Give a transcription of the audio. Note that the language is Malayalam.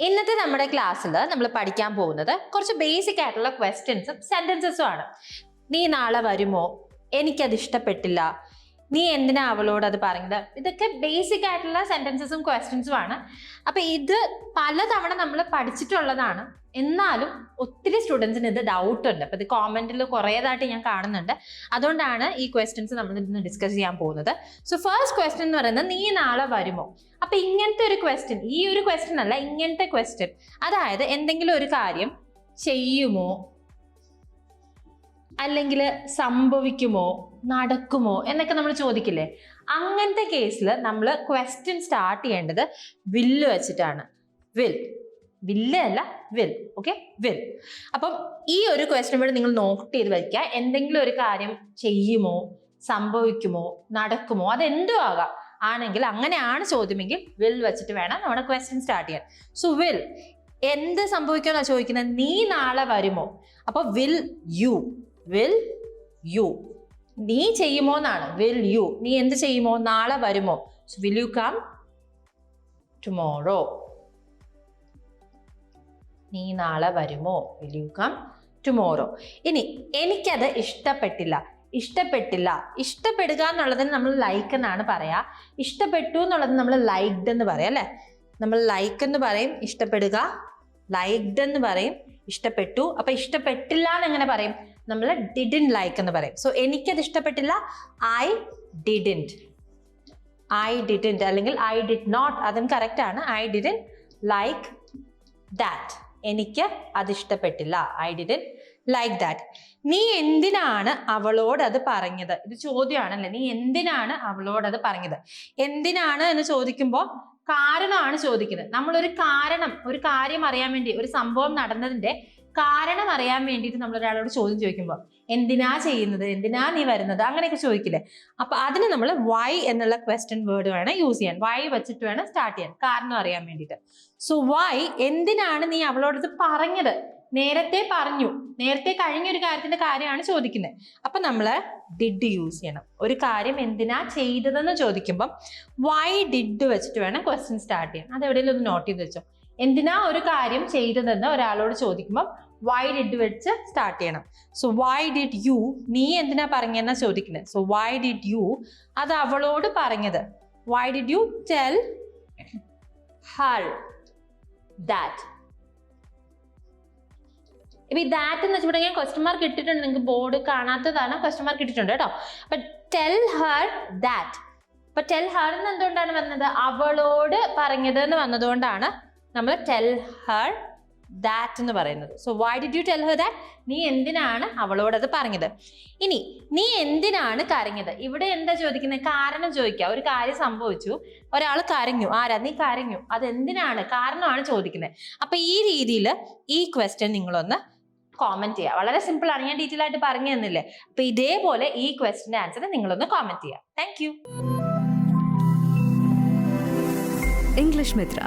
ഇന്നത്തെ നമ്മുടെ ക്ലാസ്സിൽ നമ്മൾ പഠിക്കാൻ പോകുന്നത് കുറച്ച് ബേസിക് ആയിട്ടുള്ള ക്വസ്റ്റ്യൻസും സെന്റൻസസും ആണ്. നീ നാളെ വരുമോ? എനിക്കത് ഇഷ്ടപ്പെട്ടില്ല. നീ എന്തിനാ അവളോട് അത് പറഞ്ഞത് ഇതൊക്കെ ബേസിക് ആയിട്ടുള്ള സെന്റൻസസും ക്വസ്റ്റ്യൻസും ആണ്. അപ്പൊ ഇത് പലതവണ നമ്മൾ പഠിച്ചിട്ടുള്ളതാണ്. എന്നാലും ഒത്തിരി സ്റ്റുഡൻസിന് ഇത് ഡൗട്ട് ഉണ്ട്. അപ്പൊ ഇത് കോമെന്റിൽ കുറേതായിട്ട് ഞാൻ കാണുന്നുണ്ട്. അതുകൊണ്ടാണ് ഈ ക്വസ്റ്റ്യൻസ് നമ്മൾ ഇന്ന് ഡിസ്കസ് ചെയ്യാൻ പോകുന്നത്. സോ ഫസ്റ്റ് ക്വസ്റ്റ്യൻ എന്ന് പറയുന്നത് നീ നാളെ വരുമോ? അപ്പൊ ഇങ്ങനത്തെ ഒരു ക്വസ്റ്റ്യൻ ഈ ഒരു ക്വസ്റ്റ്യൻ അല്ല ഇങ്ങനത്തെ ക്വസ്റ്റ്യൻ അതായത് എന്തെങ്കിലും ഒരു കാര്യം ചെയ്യുമോ? അല്ലെങ്കിൽ സംഭവിക്കുമോ നടക്കുമോ എന്നൊക്കെ നമ്മൾ ചോദിക്കില്ലേ? അങ്ങനത്തെ കേസിൽ നമ്മൾ ക്വസ്റ്റ്യൻ സ്റ്റാർട്ട് ചെയ്യേണ്ടത് വില്ല് വെച്ചിട്ടാണ്. വിൽ വില്ല് അല്ല വിൽ ഓക്കെ വിൽ അപ്പം ഈ ഒരു ക്വസ്റ്റ്യൻ വേണ്ടി നിങ്ങൾ നോട്ട് ചെയ്ത് വയ്ക്കുക. എന്തെങ്കിലും ഒരു കാര്യം ചെയ്യുമോ സംഭവിക്കുമോ നടക്കുമോ അതെന്തോ ആകാം. ആണെങ്കിൽ അങ്ങനെയാണ് ചോദ്യമെങ്കിൽ വിൽ വെച്ചിട്ട് വേണം നമ്മുടെ ക്വസ്റ്റ്യൻ സ്റ്റാർട്ട് ചെയ്യാൻ. സോ വിൽ എന്ത് സംഭവിക്കുമെന്നാണ് ചോദിക്കുന്നത്? നീ നാളെ വരുമോ? അപ്പോൾ വിൽ യു വിൽ യു നീ ചെയ്യുമോ എന്നാണ്. വിൽ യു നീ എന്ത് ചെയ്യുമോ? നാളെ വരുമോ? വിൽ യു കം ടുമോറോ നീ നാളെ വരുമോ? വിൽ യു കം ടുമോറോ ഇനി എനിക്കത് ഇഷ്ടപ്പെട്ടില്ല. ഇഷ്ടപ്പെട്ടില്ല. ഇഷ്ടപ്പെടുക എന്നുള്ളതിന് നമ്മൾ ലൈക്ക് എന്നാണ് പറയാ. ഇഷ്ടപ്പെട്ടു എന്നുള്ളത് നമ്മൾ ലൈക്ഡ് എന്ന് പറയാം അല്ലെ? നമ്മൾ ലൈക്ക് എന്ന് പറയും ഇഷ്ടപ്പെടുക. ലൈക്ഡ് എന്ന് പറയും ഇഷ്ടപ്പെട്ടു. അപ്പൊ ഇഷ്ടപ്പെട്ടില്ല എന്ന് എങ്ങനെ പറയും? നമ്മൾ ഡിഡിൻ ലൈക്ക് എന്ന് പറയും. സോ എനിക്കത് ഇഷ്ടപ്പെട്ടില്ല. ഐ ഡിഡിന്റ് ഐ ഡിഡിന്റ് അല്ലെങ്കിൽ ഐ ഡിഡ് നോട്ട് അതും കറക്റ്റ് ആണ്. ഐ ഡിഡിൻ ലൈക്ക് ദാറ്റ് എനിക്ക് അത് ഇഷ്ടപ്പെട്ടില്ല. ഐ ഡിഡിൻ ലൈക്ക് ദാറ്റ് നീ എന്തിനാണ് അവളോട് അത് പറഞ്ഞത്? ഇത് ചോദ്യമാണല്ലേ? നീ എന്തിനാണ് അവളോട് അത് പറഞ്ഞത്? എന്തിനാണ് എന്ന് ചോദിക്കുമ്പോൾ കാരണമാണ് ചോദിക്കുന്നത്. നമ്മളൊരു കാരണം ഒരു കാര്യം അറിയാൻ വേണ്ടി ഒരു സംഭവം നടന്നതിന്റെ കാരണം അറിയാൻ വേണ്ടിയിട്ട് നമ്മൾ ഒരാളോട് ചോദ്യം ചോദിക്കുമ്പോൾ എന്തിനാ ചെയ്യുന്നത്? എന്തിനാ നീ വരുന്നത്? അങ്ങനെയൊക്കെ ചോദിക്കില്ലേ? അപ്പൊ അതിന് നമ്മൾ വൈ എന്നുള്ള ക്വസ്റ്റ്യൻ വേർഡ് വേണം യൂസ് ചെയ്യാൻ. വൈ വെച്ചിട്ട് വേണം സ്റ്റാർട്ട് ചെയ്യാൻ. കാരണം അറിയാൻ വേണ്ടിയിട്ട്. സോ വൈ എന്തിനാണ് നീ അവളോട് പറഞ്ഞത്? നേരത്തെ പറഞ്ഞു. നേരത്തെ കഴിഞ്ഞ ഒരു കാര്യത്തിന്റെ കാര്യമാണ് ചോദിക്കുന്നത് അപ്പൊ നമ്മൾ ഡിഡ് യൂസ് ചെയ്യണം. ഒരു കാര്യം എന്തിനാ ചെയ്തതെന്ന് ചോദിക്കുമ്പം വൈ ഡിഡ് വെച്ചിട്ട് വേണം ക്വസ്റ്റ്യൻ സ്റ്റാർട്ട് ചെയ്യാൻ. അത് എവിടെയെങ്കിലും ഒന്ന് നോട്ട് ചെയ്ത് വെച്ചോ. എന്തിനാ ഒരു കാര്യം ചെയ്തതെന്ന് ഒരാളോട് ചോദിക്കുമ്പോൾ വൈ ഡിഡ് വെച്ച് സ്റ്റാർട്ട് ചെയ്യണം? സോ വൈ ഡിഡ് യു നീ എന്തിനാ പറഞ്ഞെന്നാ ചോദിക്കുന്നത് സോ വൈ ഡിഡ് യു അത് അവളോട് പറഞ്ഞത്. Why did you tell her that ഇപ്പൊ ഈ ദാറ്റ് എന്ന് വെച്ചിട്ടുണ്ടെങ്കിൽ ക്വസ്റ്റ്യൻ മാർക്ക് ഇട്ടിട്ടുണ്ട്. നിങ്ങൾക്ക് ബോർഡ് കാണാത്തതാണ് ക്വസ്റ്റ്യൻ മാർക്ക് ഇട്ടിട്ടുണ്ട് കേട്ടോ. അപ്പൊ ടെൽ ഹർ ദാറ്റ് അപ്പൊ ടെൽ ഹർ എന്ന് എന്തുകൊണ്ടാണ് വന്നത്? അവളോട് പറഞ്ഞത് എന്ന് വന്നതുകൊണ്ടാണ് നമ്മൾ ടെൽ ഹർ ദാറ്റ് എന്ന് പറയുന്നത്. So why did you tell her that നീ എന്തിനാണ് അവളോട് അത് പറഞ്ഞത്? ഇനി നീ എന്തിനാണ് കരഞ്ഞത്? ഇവിടെ എന്താ ചോദിക്കുന്നത്? കാരണം ചോദിക്കുക ഒരു കാര്യം സംഭവിച്ചു. ഒരാൾ കരഞ്ഞു. ആരാ? നീ കരഞ്ഞു. അത് എന്തിനാണ് കാരണമാണ് ചോദിക്കുന്നത്. അപ്പൊ ഈ രീതിയിൽ ഈ ക്വസ്റ്റ്യൻ നിങ്ങളൊന്ന് കോമെന്റ് ചെയ്യുക വളരെ സിമ്പിൾ ആണ്. ഞാൻ ഡീറ്റെയിൽ ആയിട്ട് പറഞ്ഞു തന്നില്ലേ? അപ്പൊ ഇതേപോലെ ഈ ക്വസ്റ്റിന്റെ ആൻസർ നിങ്ങളൊന്ന് കോമെന്റ് ചെയ്യുക thank you English Mitra.